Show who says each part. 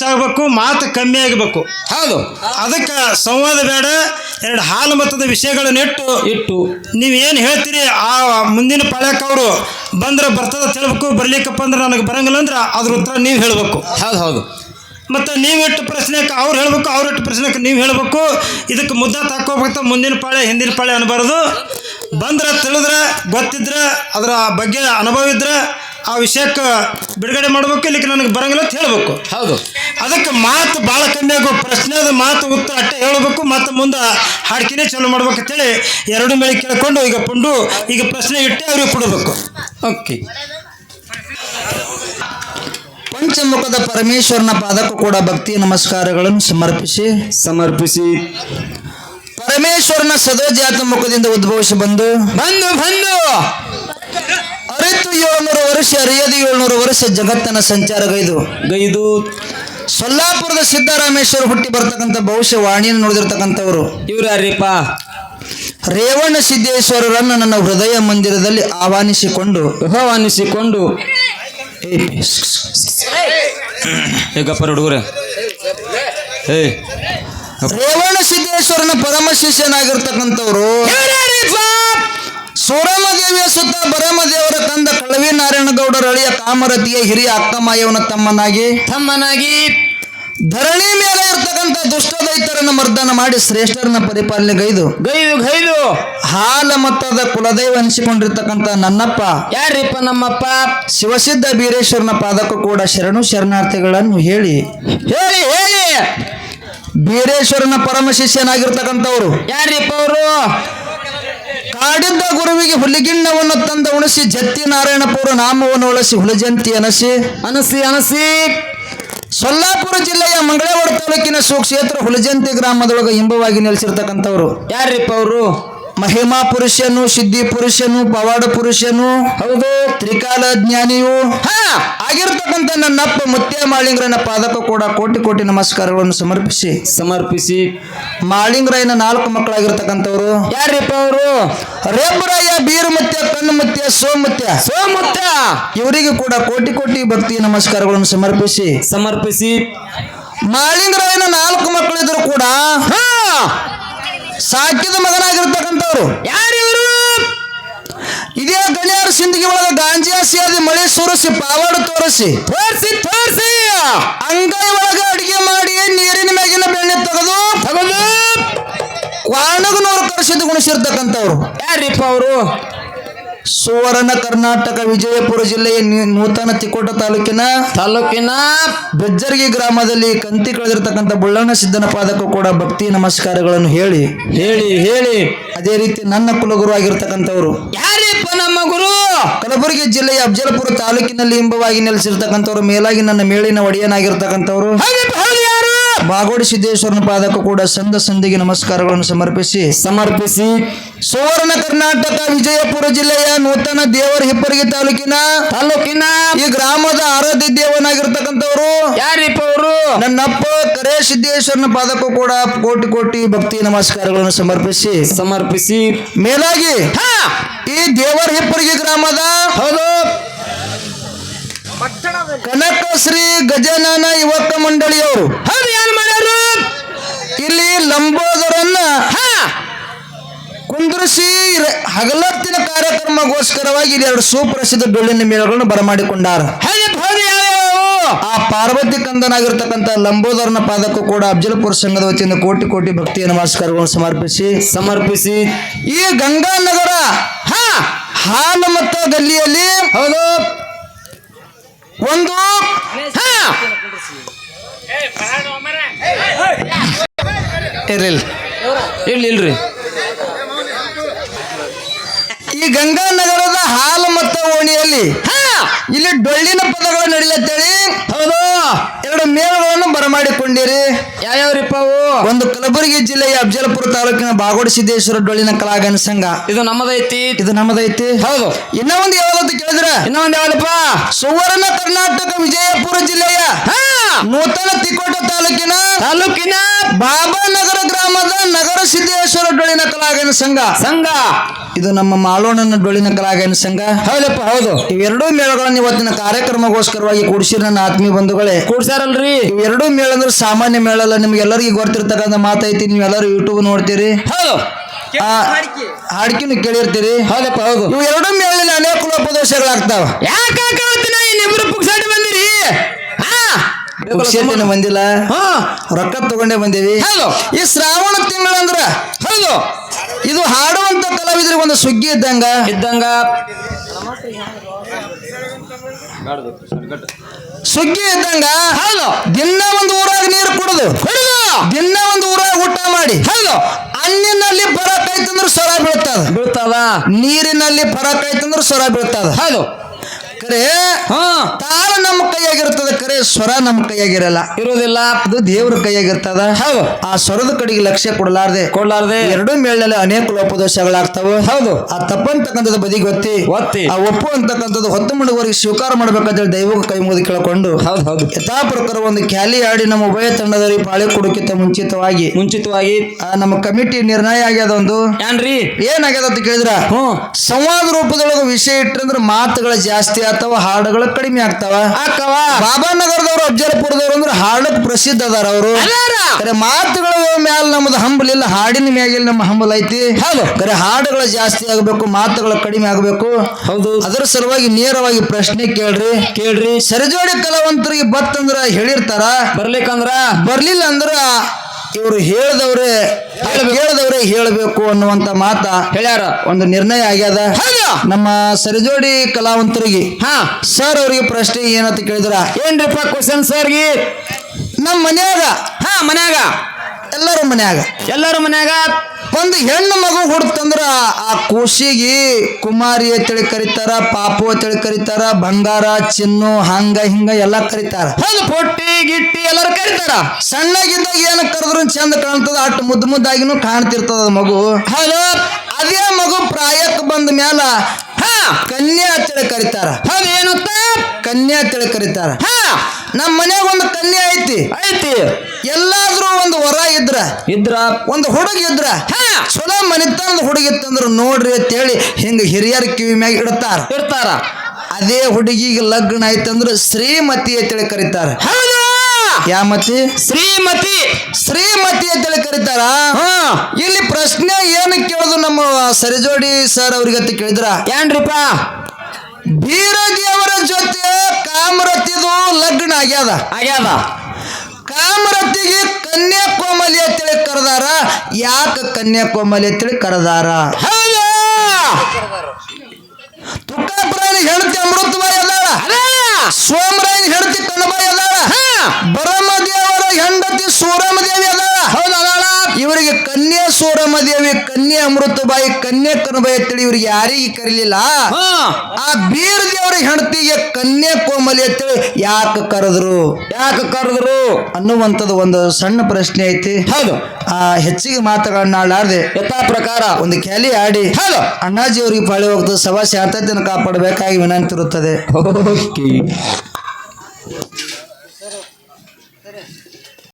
Speaker 1: ಹೆಚ್ಚಾಗಬೇಕು ಮಾತು ಕಮ್ಮಿ ಆಗಬೇಕು.
Speaker 2: ಹೌದು.
Speaker 1: ಅದಕ್ಕೆ ಸಂವಾದ ಬೇಡ ಎರಡು ಹಾಲು ಮತದ ವಿಷಯಗಳನ್ನ ಇಟ್ಟು
Speaker 2: ಇಟ್ಟು.
Speaker 1: ಏನು ಹೇಳ್ತೀರಿ ಆ ಮುಂದಿನ ಪಾಳ್ಯಕ್ಕೆ ಅವರು ಬಂದ್ರೆ ಬರ್ತದ ತಿಳ್ಬೇಕು ಬರ್ಲಿಕ್ಕಪ್ಪ ಅಂದ್ರೆ ನನಗೆ ಬರಂಗಿಲ್ಲ ಅಂದ್ರೆ ಅದ್ರ ಉತ್ತರ ನೀವು ಹೇಳಬೇಕು.
Speaker 2: ಹೌದು ಹೌದು.
Speaker 1: ಮತ್ತು ನೀವು ಇಟ್ಟು ಪ್ರಶ್ನೆಗೆ ಅವ್ರು ಹೇಳಬೇಕು ಅವ್ರು ಇಟ್ಟು ಪ್ರಶ್ನೆಗೆ ನೀವು ಹೇಳಬೇಕು. ಇದಕ್ಕೆ ಮುದ್ದ ತಾಕೋಬೇಕಂತ ಮುಂದಿನ ಪಾಳೆ ಹಿಂದಿನ ಪಾಳೆ ಅನ್ನಬಾರ್ದು ಬಂದ್ರೆ ತಿಳಿದ್ರೆ ಗೊತ್ತಿದ್ರೆ ಅದರ ಬಗ್ಗೆ ಅನುಭವ ಇದ್ರೆ ಆ ವಿಷಯಕ್ಕೆ ಬಿಡುಗಡೆ ಮಾಡಬೇಕು ಇಲ್ಲಿಗೆ ನನಗೆ ಬರಂಗಿಲ್ಲ ಅಂತ ಹೇಳಬೇಕು.
Speaker 2: ಹೌದು.
Speaker 1: ಅದಕ್ಕೆ ಮಾತು ಭಾಳ ಕಮ್ಮಿ ಆಗೋ ಪ್ರಶ್ನೆದ ಮಾತು ಉತ್ತರ ಅಟ್ಟೆ ಹೇಳಬೇಕು ಮತ್ತು ಮುಂದೆ ಹಾಡ್ಕಿನೇ ಚಾಲು ಮಾಡ್ಬೇಕು ಅಂತೇಳಿ ಎರಡು ಮೇಲೆ ಕೇಳ್ಕೊಂಡು ಈಗ ಪುಂಡು ಈಗ ಪ್ರಶ್ನೆ ಇಟ್ಟೆ ಅವ್ರಿಗೆ ಕೊಡಬೇಕು.
Speaker 2: ಓಕೆ.
Speaker 3: ಪಂಚಮುಖದ ಪರಮೇಶ್ವರನ ಪಾದಕ್ಕೂ ಕೂಡ ಭಕ್ತಿ ನಮಸ್ಕಾರಗಳನ್ನು ಸಮರ್ಪಿಸಿ.
Speaker 2: ಸಮರ್ಪಿಸಿ.
Speaker 3: ಪರಮೇಶ್ವರನ ಸದೋಜಾತ ಮುಖದಿಂದ ಉದ್ಭವಿಸಿ ಬಂದು
Speaker 2: ಬಂದು ಬಂದು!
Speaker 3: ಅರಿತು ಏಳ್ನೂರು ವರ್ಷ ಅರಿಯದು ಏಳ್ನೂರು ವರ್ಷ ಜಗತ್ತನ ಸಂಚಾರಗೈದು.
Speaker 2: ಗೈದು.
Speaker 3: ಸೊಲ್ಲಾಪುರದ ಸಿದ್ದರಾಮೇಶ್ವರ ಹುಟ್ಟಿ ಬರ್ತಕ್ಕಂಥ ಬಹುಶಃ ವಾಣಿಯನ್ನು ನೋಡಿದಿರ್ತಕ್ಕಂಥವ್ರು.
Speaker 2: ಇವ್ರು ಯಾರಿಪ್ಪ?
Speaker 3: ರೇವಣ ಸಿದ್ದೇಶ್ವರರನ್ನು ನನ್ನ ಹೃದಯ ಮಂದಿರದಲ್ಲಿ ಆಹ್ವಾನಿಸಿಕೊಂಡು
Speaker 2: ಆಹ್ವಾನಿಸಿಕೊಂಡು. ಹೇಗಪ್ಪ ಹುಡುಗರೆ. ಏ
Speaker 3: ರೇವಣ ಸಿದ್ದೇಶ್ವರನ ಪರಮ ಶಿಷ್ಯನಾಗಿರ್ತಕ್ಕಂಥವ್ರು ಸೂರಮದೇವಿಯ ಸುತ್ತ ಬರಮದೇವರ ತಂದ ಕಳವಿ ನಾರಾಯಣ ಗೌಡರ ಅಳಿಯ ಕಾಮರತಿಯ ಹಿರಿಯ ಅಕ್ಕಮಾಯವನ ತಮ್ಮನಾಗಿ
Speaker 2: ತಮ್ಮನಾಗಿ
Speaker 3: ಧರಣಿ ಮೇಲೆ ಇರ್ತಕ್ಕಂಥ ದುಷ್ಟ ದೈತರನ್ನು ಮರ್ದನ ಮಾಡಿ ಶ್ರೇಷ್ಠರನ್ನ ಪರಿಪಾಲನೆ
Speaker 2: ಗೈದು ಗೈದು.
Speaker 3: ಹಾಲ ಮತ್ತದ ಕುಲದೈವ ಅನಿಸಿಕೊಂಡಿರ್ತಕ್ಕಂಥ ನನ್ನಪ್ಪ
Speaker 2: ಯಾರಿಪ್ಪ ನಮ್ಮಪ್ಪ?
Speaker 3: ಶಿವಸಿದ್ಧ ಬೀರೇಶ್ವರನ ಪಾದಕ್ಕೂ ಕೂಡ ಶರಣು ಶರಣಾರ್ಥಿಗಳನ್ನು ಹೇಳಿ.
Speaker 2: ಹೇಳಿ ಹೇಳಿ.
Speaker 3: ಬೀರೇಶ್ವರನ ಪರಮ ಶಿಷ್ಯನಾಗಿರ್ತಕ್ಕಂಥವ್ರು.
Speaker 2: ಯಾರಿಪ್ಪ ಅವರು?
Speaker 3: ಕಾಡಿದ್ದ ಗುರುವಿಗೆ ಹುಲಿಗಿಣ್ಣವನ್ನು ತಂದ ಉಣಸಿ ಜತ್ತಿ ನಾರಾಯಣಪುರ ನಾಮವನ್ನು ಉಳಿಸಿ ಹುಲಿಜಂತಿ ಅನಸಿ.
Speaker 2: ಅನಸಿ ಅನಸಿ.
Speaker 3: ಸೊಲ್ಲಾಪುರ ಜಿಲ್ಲೆಯ ಮಂಗಳವಾಡ ತಾಲೂಕಿನ ಸುಕ್ಷೇತ್ರ ಹುಲಿಜಂತಿ ಗ್ರಾಮದೊಳಗೆ ಇಂಬವಾಗಿ ನೆಲೆಸಿರ್ತಕ್ಕಂಥವ್ರು.
Speaker 2: ಯಾರಿಪ್ಪ ಅವರು?
Speaker 3: ಮಹಿಮಾ ಪುರುಷನು ಸಿದ್ಧಿ ಪುರುಷನು ಪವಾಡ ಪುರುಷನು
Speaker 2: ಹೌದು
Speaker 3: ತ್ರಿಕಾಲ ಜ್ಞಾನಿಯು.
Speaker 2: ಹಾ
Speaker 3: ಆಗಿರ್ತಕ್ಕಂಥ ನನ್ನಪ್ಪ ಮುತ್ಯ ಮಾಳಿಂಗರನ ಪಾದಕ ಕೂಡ ಕೋಟಿ ಕೋಟಿ ನಮಸ್ಕಾರಗಳನ್ನು ಸಮರ್ಪಿಸಿ.
Speaker 2: ಸಮರ್ಪಿಸಿ.
Speaker 3: ಮಾಳಿಂಗರಾಯನ ನಾಲ್ಕು ಮಕ್ಕಳಾಗಿರ್ತಕ್ಕಂಥವ್ರು.
Speaker 2: ಯಾರಿಪ್ಪ ಅವರು?
Speaker 3: ರೇಬರಾಯ ಬೀರುಮತ್ಯ ಕಣ್ಣುಮತ್ಯ ಸೋಮತ್ಯ.
Speaker 2: ಸೋಮುತ್ಯ.
Speaker 3: ಇವರಿಗೆ ಕೂಡ ಕೋಟಿ ಕೋಟಿ ಭಕ್ತಿ ನಮಸ್ಕಾರಗಳನ್ನು ಸಮರ್ಪಿಸಿ.
Speaker 2: ಸಮರ್ಪಿಸಿ.
Speaker 3: ಮಾಳಿಂಗರಾಯನ ನಾಲ್ಕು ಮಕ್ಕಳಿದ್ರು ಕೂಡ
Speaker 2: ಹಾ
Speaker 3: ಸಾಕಿದ ಮಗನಾಗಿರ್ತಕ್ಕಂಥವ್ರು.
Speaker 2: ಯಾರಿವರು?
Speaker 3: ಇದೇ ಗಣ್ಯಾರ ಸಿಂದಗಿ ಒಳಗ ಗಾಂಜಿಯಾ ಸೇರಿ ಮಳೆ ಸುರಿಸಿ ಪಾವಾಡ ತೋರಿಸಿ.
Speaker 2: ತೋರಿಸಿ ತೋರಿಸಿ!
Speaker 3: ಅಂಗೈ ಒಳಗ ಅಡಿಗೆ ಮಾಡಿ ನೀರಿನ ಮ್ಯಾಗಿನ ಬೆಣ್ಣೆ ತೆಗೆದು
Speaker 2: ತಗೊಂಡು
Speaker 3: ಕ್ವಾಣಗನವರು ಕರೆಸಿದ್ದು ಗುಣಿಸಿರ್ತಕ್ಕಂಥವ್ರು.
Speaker 2: ಯಾರಿಪ್ಪ ಅವರು?
Speaker 3: ಸುವರ್ಣ ಕರ್ನಾಟಕ ವಿಜಯಪುರ ಜಿಲ್ಲೆಯ ನೂತನ ತಿಕೋಟ ತಾಲೂಕಿನ
Speaker 2: ತಾಲೂಕಿನ
Speaker 3: ಬೆಜ್ಜರ್ಗಿ ಗ್ರಾಮದಲ್ಲಿ ಕಂತಿ ಕಳೆದಿರತಕ್ಕಂಥ ಬುಳ್ಳಣ್ಣ ಸಿದ್ದನ ಪಾದಕ್ಕೂ ಕೂಡ ಭಕ್ತಿ ನಮಸ್ಕಾರಗಳನ್ನು ಹೇಳಿ.
Speaker 2: ಹೇಳಿ ಹೇಳಿ.
Speaker 3: ಅದೇ ರೀತಿ ನನ್ನ ಕುಲಗುರು ಆಗಿರ್ತಕ್ಕಂಥವ್ರು.
Speaker 2: ಯಾರಿಪ್ಪ ನಮ್ಮ ಗುರು?
Speaker 3: ಕಲಬುರಗಿ ಜಿಲ್ಲೆಯ ಅಫಜಲಪುರ ತಾಲೂಕಿನಲ್ಲಿ ಇಂಬವಾಗಿ ನೆಲೆಸಿರ್ತಕ್ಕಂಥವ್ರು ಮೇಲಾಗಿ ನನ್ನ ಮೇಳಿನ ಒಡೆಯನಾಗಿರ್ತಕ್ಕಂಥವ್ರು. ಬಾಗೋಡಿ ಸಿದ್ದೇಶ್ವರನ ಪಾದಕ ಕೂಡ ಸಂದ ಸಂದಿಗೆ ನಮಸ್ಕಾರಗಳನ್ನು ಸಮರ್ಪಿಸಿ.
Speaker 2: ಸಮರ್ಪಿಸಿ.
Speaker 3: ಸುವರ್ಣ ಕರ್ನಾಟಕ ವಿಜಯಪುರ ಜಿಲ್ಲೆಯ ನೂತನ ದೇವರ ಹಿಪ್ಪರಿಗೆ ತಾಲೂಕಿನ
Speaker 2: ತಾಲೂಕಿನ
Speaker 3: ಈ ಗ್ರಾಮದ ಆರಾಧ್ಯ ದೇವನಾಗಿರ್ತಕ್ಕಂಥವ್ರು.
Speaker 2: ಯಾರಿಪ್ಪ ಅವರು?
Speaker 3: ನನ್ನಪ್ಪ ಕರೆ ಸಿದ್ದೇಶ್ವರನ ಪಾದಕ ಕೂಡ ಕೋಟಿ ಕೋಟಿ ಭಕ್ತಿ ನಮಸ್ಕಾರಗಳನ್ನು ಸಮರ್ಪಿಸಿ.
Speaker 2: ಸಮರ್ಪಿಸಿ.
Speaker 3: ಮೇಲಾಗಿ ಈ ದೇವರ ಹಿಪ್ಪರಗಿ ಗ್ರಾಮದ
Speaker 2: ಹೌದು.
Speaker 3: ಕನಕ ಶ್ರೀ ಗಜಾನನ ಯುವಕ ಮಂಡಳಿಯವರು
Speaker 2: ಹೌದು ಯಾರು ಮಾಡ್ಯಾರು
Speaker 3: ಇಲ್ಲಿ ಲಂಬೋದರನ್ನ
Speaker 2: ಹಾ.
Speaker 3: ಕುಂದ್ರಿಸಿ ಹಗಲತ್ತಿನ ಕಾರ್ಯಕ್ರಮಗೋಸ್ಕರವಾಗಿ ಎರಡು ಸುಪ್ರಸಿದ್ಧ ಬೆಳ್ಳಿನ ಮೇಳಗಳನ್ನು ಬರಮಾಡಿಕೊಂಡಾರ. ಆ ಪಾರ್ವತಿ ಕಂದನಾಗಿರ್ತಕ್ಕಂಥ ಲಂಬೋದರನ ಪಾದಕ್ಕೂ ಕೂಡ ಅಬ್ಜಲ್ಪುರ ಸಂಘದ ವತಿಯಿಂದ ಕೋಟಿ ಕೋಟಿ ಭಕ್ತಿಯ ನಮಸ್ಕಾರಗಳನ್ನು ಸಮರ್ಪಿಸಿ.
Speaker 2: ಸಮರ್ಪಿಸಿ.
Speaker 3: ಈ ಗಂಗಾನಗರ
Speaker 2: ಹಾ.
Speaker 3: ಹಾಲು ಮತ್ತ ಗಲ್ಲಿಯಲ್ಲಿ
Speaker 2: ಹೌದು.
Speaker 3: ಒಂದು
Speaker 2: ಹಾ.
Speaker 3: ಇರ್ಲಿಲ್ಲ
Speaker 2: ಇರ್ಲಿ. ಇಲ್ರಿ.
Speaker 3: ಈ ಗಂಗಾನಗರದ ಹಾಲು ಮತ್ತ ಓಣಿಯಲ್ಲಿ
Speaker 2: ಹಾ.
Speaker 3: ಇಲ್ಲಿ ಡೊಳ್ಳಿನ ಪದಗಳು ನಡಿಲತ್ತೇಳಿ.
Speaker 2: ಹೌದು.
Speaker 3: ಎರಡು ಮೇಳಗಳನ್ನು ಬರಮಾಡಿಕೊಂಡಿರಿ.
Speaker 2: ಯಾವ್ಯಾವ್ರಿಪ್ಪ ಅವು?
Speaker 3: ಒಂದು ಕಲಬುರಗಿ ಜಿಲ್ಲೆಯ ಅಫಜಲಪುರ ತಾಲೂಕಿನ ಬಾಗೋಡ ಸಿದ್ದೇಶ್ವರ ಡೊಳ್ಳಿನ ಕಲಾಗನ ಸಂಘ.
Speaker 2: ಇದು ನಮ್ಮದೈತಿ.
Speaker 3: ಇದು ನಮ್ಮದೈತಿ.
Speaker 2: ಹೌದು.
Speaker 3: ಇನ್ನ ಒಂದು ಯಾವ್ದು ಕೇಳಿದ್ರ?
Speaker 2: ಇನ್ನೊಂದು ಯಾವ್ದಪ್ಪ?
Speaker 3: ಸುವರ್ಣ ಕರ್ನಾಟಕ ವಿಜಯಪುರ ಜಿಲ್ಲೆಯ
Speaker 2: ಹಾ.
Speaker 3: ನೂತನ ತಿಕೋಟ ತಾಲೂಕಿನ
Speaker 2: ತಾಲೂಕಿನ
Speaker 3: ಬಾಬಾನಗರ ಗ್ರಾಮದ ನಗರ ರೇವಣ ಸಿದ್ದೇಶ್ವರ ಕಲಾಗಾಯನ ಸಂಘ?
Speaker 2: ಸಂಘ.
Speaker 3: ಇದು ನಮ್ಮ ಮಾಲೋಣನ ಡೊಳ್ಳಿನ ಕಲಾಗಾಯನ ಸಂಘ?
Speaker 2: ಹೌದಪ್ಪ ಹೌದು.
Speaker 3: ಇವೆರಡೂ ಮೇಳಗಳನ್ನು ಇವತ್ತಿನ ಕಾರ್ಯಕ್ರಮಗೋಸ್ಕರವಾಗಿ ಕೂಡಿಸಿರ ನನ್ನ ಆತ್ಮೀಯ ಬಂಧುಗಳೇ.
Speaker 2: ಕೂಡ್ಸಾರಲ್ರಿ
Speaker 3: ಇವೆರಡೂ ಮೇಳ ಅಂದ್ರೆ ಸಾಮಾನ್ಯ ಮೇಳ ಅಲ್ಲ ನಿಮ್ಗೆ ಎಲ್ಲರಿಗೂ ಗೊತ್ತಿರ್ತಕ್ಕಂಥ ಮಾತೈತಿ ನೀವೆಲ್ಲರೂ ಯೂಟ್ಯೂಬ್ ನೋಡ್ತೀರಿ.
Speaker 2: ಹೌದು.
Speaker 3: ಹಾಡಿಕೆನು ಕೇಳಿರ್ತೀರಿ.
Speaker 2: ಹೌದಪ್ಪ ಹೌದು.
Speaker 3: ಇವು ಎರಡೂ ಮೇಳದಲ್ಲಿ ಅನೇಕ ಲೋಪದೋಷಗಳಾಗ್ತಾವ
Speaker 2: ಯಾಕೆ ಇನ್ನಿಬ್ರು ಪುಕ್ಸಾಟಿ ಬಂದಿರಿ? ಹಾ?
Speaker 3: ಪುಕ್ಷೇತನ ಬಂದಿಲ್ಲ.
Speaker 2: ಹಾ.
Speaker 3: ರೊಕ್ಕ ತಗೊಂಡೇ ಬಂದೇವಿ.
Speaker 2: ಹೌದು.
Speaker 3: ಈ ಶ್ರಾವಣ ತಿಂಗಳಂದ್ರ
Speaker 2: ಹೌದು.
Speaker 3: ಹಾಡುವಂತ ಕಲಾವಿದರಿಗೆ ಒಂದು ಸುಗ್ಗಿ ಇದ್ದಂಗ?
Speaker 2: ಇದ್ದಂಗ.
Speaker 3: ಸುಗ್ಗಿ ಇದ್ದಂಗ?
Speaker 2: ಹೌದು.
Speaker 3: ದಿನ ಒಂದು ಊರಾಗ ನೀರು ಕುಡಿದು ದಿನ ಒಂದು ಊರಾಗ ಊಟ ಮಾಡಿ
Speaker 2: ಹೌದು.
Speaker 3: ಹಣ್ಣಿನಲ್ಲಿ ಫರಕ್ ಐತಂದ್ರ ಸ್ವರ ಬೀಳ್ತದ
Speaker 2: ಬೀಳ್ತಾವ
Speaker 3: ನೀರಿನಲ್ಲಿ ಫರಕ್ ಐತಂದ್ರ ಸ್ವರ ಬೀಳ್ತದ.
Speaker 2: ಹೌದು.
Speaker 3: ಖರೆ
Speaker 2: ಹಾ.
Speaker 3: ತಾಳ ನಮ್ಮ ಕೈಯಾಗಿರ್ತದ ಕರೆ ಸ್ವರ ನಮ್ಮ ಕೈಯಾಗಿರಲ್ಲ.
Speaker 2: ಇರೋದಿಲ್ಲ
Speaker 3: ಅದು ದೇವ್ರ ಕೈಯಾಗಿರ್ತದ.
Speaker 2: ಹೌದು.
Speaker 3: ಆ ಸ್ವರದ ಕಡೆಗೆ ಲಕ್ಷ್ಯ ಕೊಡಲಾರ್ದೆ.
Speaker 2: ಕೊಡಲಾರ್ದೆ.
Speaker 3: ಎರಡೂ ಮೇಳಲ್ಲಿ ಅನೇಕ ಲೋಪದೋಷಗಳಾಗ್ತಾವ.
Speaker 2: ಹೌದು.
Speaker 3: ಆ ತಪ್ಪಂತಕ್ಕಂಥದ್ದು ಬದಿಗೆ ಒತ್ತಿ
Speaker 2: ಒತ್ತಿ.
Speaker 3: ಆ ಒಪ್ಪು ಅಂತಕ್ಕಂಥದ್ದು ಹೊತ್ತು ಮುಳುಗುವರಿಗೆ ಸ್ವೀಕಾರ ಮಾಡ್ಬೇಕಂತೇಳಿ ದೈವಕ್ಕೆ ಕೈ ಮುಗಿದು ಕೇಳ್ಕೊಂಡು
Speaker 2: ಹೌದು ಹೌದು.
Speaker 3: ಯಥಾ ಪ್ರಕಾರ ಒಂದು ಖ್ಯಾಲಿ ಆಡಿ ನಮ್ಮ ಉಭಯ ತಂಡದವರಿಗೆ ಪಾಳಿ ಕೊಡೋಕ್ಕಿಂತ ಮುಂಚಿತವಾಗಿ
Speaker 2: ಮುಂಚಿತವಾಗಿ.
Speaker 3: ಆ ನಮ್ಮ ಕಮಿಟಿ ನಿರ್ಣಯ ಆಗ್ಯದ ಒಂದು?
Speaker 2: ಏನ್ರಿ?
Speaker 3: ಏನಾಗ್ಯದ ಅಂತ ಕೇಳಿದ್ರ?
Speaker 2: ಹ್ಮ್
Speaker 3: ಸಂವಾದ ರೂಪದೊಳಗ ವಿಷಯ ಇಟ್ಟಂದ್ರೆ ಮಾತುಗಳ ಜಾಸ್ತಿ ಆಗ್ತಾವ ಹಾಡುಗಳು ಕಡಿಮೆ ಆಗ್ತಾವ.
Speaker 2: ಆಕವ
Speaker 3: ಬಾಬಾ ನಗರದವರು ಅಫ್ಜಲ್ಪುರದವರು ಅಂದ್ರೆ ಹಾಡಕ್ ಪ್ರಸಿದ್ಧ ಅದಾರ ಅವರು. ಕರೆ ಮಾತುಗಳ ಮ್ಯಾಲ ನಮ್ದು ಹಂಬಲ್ ಇಲ್ಲ ಹಾಡಿನ ಮ್ಯಾಗಿಲ್ಲ ನಮ್ಮ ಹಂಬಲ್ ಐತಿ. ಕರೆ ಹಾಡುಗಳು ಜಾಸ್ತಿ ಆಗಬೇಕು ಮಾತುಗಳು ಕಡಿಮೆ ಆಗಬೇಕು.
Speaker 2: ಹೌದು.
Speaker 3: ಅದರ ಸಲುವಾಗಿ ನೇರವಾಗಿ ಪ್ರಶ್ನೆ ಕೇಳ್ರಿ.
Speaker 2: ಕೇಳ್ರಿ.
Speaker 3: ಸರಿಜೋಡಿ ಕಲಾವಂತರಿಗೆ ಬತ್ತಂದ್ರ ಹೇಳಿರ್ತಾರ.
Speaker 2: ಬರ್ಲಿಕ್ಕಂದ್ರ?
Speaker 3: ಬರ್ಲಿಲ್ಲ ಅಂದ್ರ ಇವರು ಹೇಳ್ದವ್ರೆ ಹೇಳ್ದವ್ರೆ ಹೇಳಬೇಕು ಅನ್ನುವಂತ ಮಾತ
Speaker 2: ಹೇಳ್ಯಾರ.
Speaker 3: ಒಂದು ನಿರ್ಣಯ ಆಗ್ಯದ. ನಮ್ಮ ಸರಿಜೋಡಿ ಕಲಾವಂತರಿಗೆ
Speaker 2: ಹಾ.
Speaker 3: ಸರ್ ಅವರಿಗೆ ಪ್ರಶ್ನೆ ಏನಂತ ಕೇಳಿದ್ರ?
Speaker 2: ಏನ್ರಿಪ್ಪ ಕ್ವಶನ್ ಸರ್ಗೆ
Speaker 3: ನಮ್ಮ ಮನ್ಯಾಗ.
Speaker 2: ಹಾ ಮನ್ಯಾಗ.
Speaker 3: ಎಲ್ಲರೂ ಮನ್ಯಾಗ.
Speaker 2: ಎಲ್ಲರೂ ಮನ್ಯಾಗ.
Speaker 3: ಒಂದು ಹೆಣ್ಣು ಮಗು ಹುಡುಕ್ತಂದ್ರ ಆ ಕೂಸಿಗೆ ಕುಮಾರಿ ಅಂತೇಳಿ ಕರೀತಾರ ಪಾಪು ಅಂತೇಳಿ ಕರೀತಾರ ಬಂಗಾರ ಚಿನ್ನು ಹಂಗ ಹಿಂಗ ಎಲ್ಲ ಕರೀತಾರ.
Speaker 2: ಒಂದು ಪೊಟ್ಟಿ ಗಿಟ್ಟಿ ಎಲ್ಲರೂ ಕರೀತಾರ.
Speaker 3: ಸಣ್ಣಗಿದ್ದಾಗ ಏನು ಕರೆದ್ರು ಚಂದ ಕಾಣ್ತದ ಅಟ್ ಮುದ್ದು ಮುದ್ದಾಗಿನೂ ಕಾಣ್ತಿರ್ತದ ಮಗು.
Speaker 2: ಹಲೋ
Speaker 3: ಅದೇ ಮಗು ಪ್ರಾಯಕ್ಕೆ ಬಂದ ಮ್ಯಾಲ
Speaker 2: ಹಾ.
Speaker 3: ಕನ್ಯಾ ಅಂತೇಳಿ ಕರೀತಾರ.
Speaker 2: ಏನಂತ?
Speaker 3: ಕನ್ಯಾ ಅಂತೇಳಿ ಕರೀತಾರ.
Speaker 2: ಹಾ.
Speaker 3: ನಮ್ಮ ಮನೆಯಾಗ ಒಂದು ಕನ್ಯಾ ಐತಿ.
Speaker 2: ಐತಿ.
Speaker 3: ಎಲ್ಲಾದ್ರೂ ಒಂದು ವರ ಇದ್ರ
Speaker 2: ಇದ್ರ?
Speaker 3: ಒಂದು ಹುಡುಗ ಇದ್ರ
Speaker 2: ಹಾ.
Speaker 3: ಚಲೋ ಮನಿತನದ ಹುಡುಗಿತ್ತಂದ್ರ ನೋಡ್ರಿ ಅಂತೇಳಿ ಹಿಂಗ ಹಿರಿಯರ ಕಿವಿ ಮ್ಯಾಗ ಇಡ್ತಾರ.
Speaker 2: ಇರ್ತಾರ
Speaker 3: ಅದೇ ಹುಡುಗಿಗೆ ಲಗ್ನ ಆಯ್ತಂದ್ರ ಶ್ರೀಮತಿ ಅಂತೇಳಿ ಕರೀತಾರ. ಯಾಮತಿ
Speaker 2: ಶ್ರೀಮತಿ.
Speaker 3: ಶ್ರೀಮತಿ ಅಂತೇಳಿ ಕರೀತಾರ.
Speaker 2: ಹಾ.
Speaker 3: ಇಲ್ಲಿ ಪ್ರಶ್ನೆ ಏನು ಕೇಳುದು ನಮ್ಮ ಸರಿಜೋಡಿ ಸರ್ ಅವ್ರಿಗೆ ಅಂತ ಕೇಳಿದ್ರ.
Speaker 2: ಏನ್ರಿಪ್ಪ?
Speaker 3: ಬೀರದೇವರ ಜೊತೆ ಕಾಮರತಿದು ಲಗ್ನ ಆಗ್ಯಾದ?
Speaker 2: ಆಗ್ಯಾದ.
Speaker 3: ಕಾಮರತಿಗೆ ಕನ್ಯಾಕೋಮಲಿ ಅಂತೇಳಿ ಕರೆದಾರ. ಯಾಕೆ ಕನ್ಯಾಕೋಮಲಿ ಅಂತೇಳಿ ಕರೆದಾರ?
Speaker 2: ಹೌದು.
Speaker 3: ತುಕ್ಕಾಪುರಾಯನ ಹೆಂಡತಿ ಅಮೃತಬಾಯಿ ಅದಾಳ.
Speaker 2: ಅದ.
Speaker 3: ಸೋಮರಾಯನ ಹೆಂಡತಿ ಕಣಬಾಯಿ ಅದಾಳ.
Speaker 2: ಹಾ.
Speaker 3: ಬರಮದೇವರ ಹೆಂಡತಿ ಸೂರಮದೇವಿ ಅದಾಳ.
Speaker 2: ಹೌದು ಅದಾಳ.
Speaker 3: ಇವರಿಗೆ ಕನ್ಯಾ ಸೂರಮದೇವಿ ಕನ್ಯಾ ಅಮೃತಬಾಯಿ ಕನ್ಯಾ ಕಣಬಾಯಿ ಅಂತೇಳಿ ಇವ್ರಿಗೆ ಯಾರಿಗೆ ಕರೀಲಿಲ್ಲ? ಆ ಬೀರ ದೇವರ ಹೆಂಡತಿಗೆ ಕನ್ಯೆ ಕೋಮಲಿ ಅಂತೇಳಿ ಯಾಕೆ ಕರೆದ್ರು?
Speaker 2: ಯಾಕೆ ಕರೆದ್ರು?
Speaker 3: ಅನ್ನುವಂಥದ್ದು ಒಂದು ಸಣ್ಣ ಪ್ರಶ್ನೆ ಐತಿ.
Speaker 2: ಹೌದು.
Speaker 3: ಆ ಹೆಚ್ಚಿಗೆ ಮಾತುಗಳನ್ನ ಆಡಾರ್ದೆ
Speaker 2: ಯಥಾ ಪ್ರಕಾರ.
Speaker 3: ಒಂದು ಕ್ಯಾಲಿ ಆಡಿ
Speaker 2: ಹೌದು.
Speaker 3: ಅಣ್ಣಾಜಿ ಅವ್ರಿಗೆ ಪಾಳಿ ಹೋಗ್ತದೆ ಸಭಾ ಶಾಂತತೆಯನ್ನು ಕಾಪಾಡಬೇಕಾಗಿ ವಿನಂತಿರುತ್ತದೆ.
Speaker 2: ಓಕೆ.